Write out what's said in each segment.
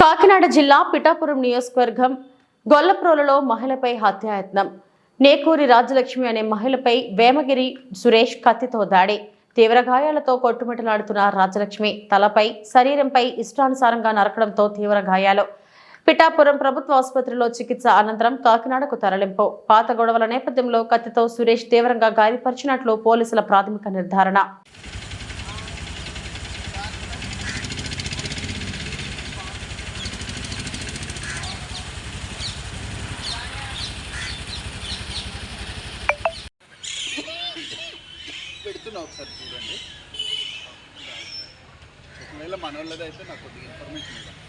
కాకినాడ జిల్లా పిఠాపురం నియోజకవర్గం గొల్లప్రోలలో మహిళపై హత్యాయత్నం. నేకూరి రాజలక్ష్మి అనే మహిళపై వేమగిరి సురేష్ కత్తితో దాడి. తీవ్ర గాయాలతో కొట్టుమిటలాడుతున్న రాజలక్ష్మి తలపై శరీరంపై ఇష్టానుసారంగా నరకడంతో తీవ్ర గాయాలు. పిఠాపురం ప్రభుత్వ ఆసుపత్రిలో చికిత్స అనంతరం కాకినాడకు తరలింపు. పాత గొడవల నేపథ్యంలో కత్తితో సురేష్ తీవ్రంగా గాయపరిచినట్లు పోలీసుల ప్రాథమిక నిర్ధారణ. ఒకసారి చూడండి. ఒకవేళ మన వాళ్ళదైతే నాకు కొద్దిగా ఇన్ఫర్మేషన్ ఇవ్వండి.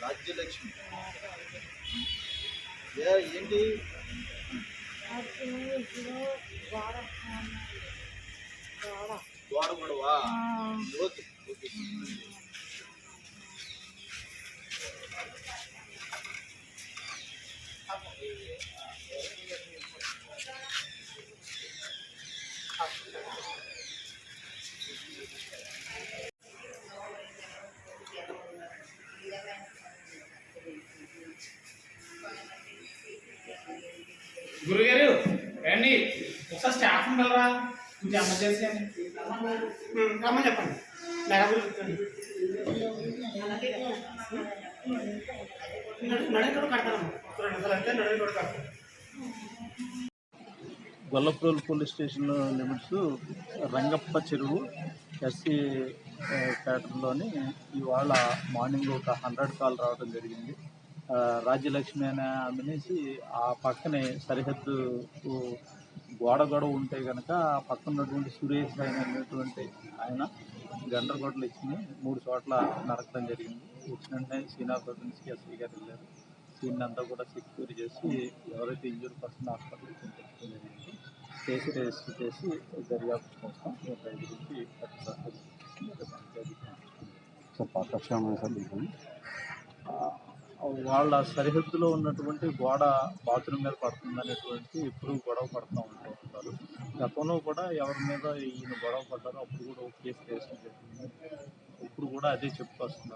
రాజ్యలక్ష్మి ఏంటి? గోడ గొడవా ఓకే. గురుగారు రండి. ఒకసారి స్టాఫ్ ఉండరా కొంచెం ఎమర్జెన్సీ అని రమ్మని చెప్పండి. మేడం కడతారమ్మా కడతారు? Gollaprolu police station limits Rangappa చెరువు ఎస్సీ ప్యాటర్న్లోని ఇవాళ మార్నింగ్ ఒక హండ్రెడ్ కాల్ రావడం జరిగింది. రాజ్యలక్ష్మి అనే ఆమెనేసి ఆ పక్కనే సరిహద్దు గోడ గొడవ ఉంటే కనుక ఆ పక్కన ఉన్నటువంటి సురేష్ ఆయన అనేటువంటి ఆయన గండ్రగొడ్డలు ఇచ్చి మూడు చోట్ల నరకడం జరిగింది. వచ్చిన వెంటనే శ్రీనాథ్ నుంచి ఎస్పీ గారు వెళ్ళారు. సీన్ అంతా కూడా సెక్యూర్ చేసి ఎవరైతే ఇంజూర్ పర్సన్ హాస్పిటల్కి పంపించడం జరిగింది. కేసు రిజిస్టర్ చేసి దర్యాప్తు కోసం వీళ్ళ గురించి వాళ్ళ సరిహద్దులో ఉన్నటువంటి గోడ బాత్రూమ్ మీద పడుతుంది అనేటువంటి ఎప్పుడు గొడవ పడుతూ ఉంటూ ఉంటారు. గతంలో కూడా ఎవరి మీద ఈయన గొడవ పడ్డారో అప్పుడు కూడా ఒక కేసు రిజిస్టర్ జరిగింది. ఇప్పుడు కూడా అదే చెప్పుకొస్తున్నారు.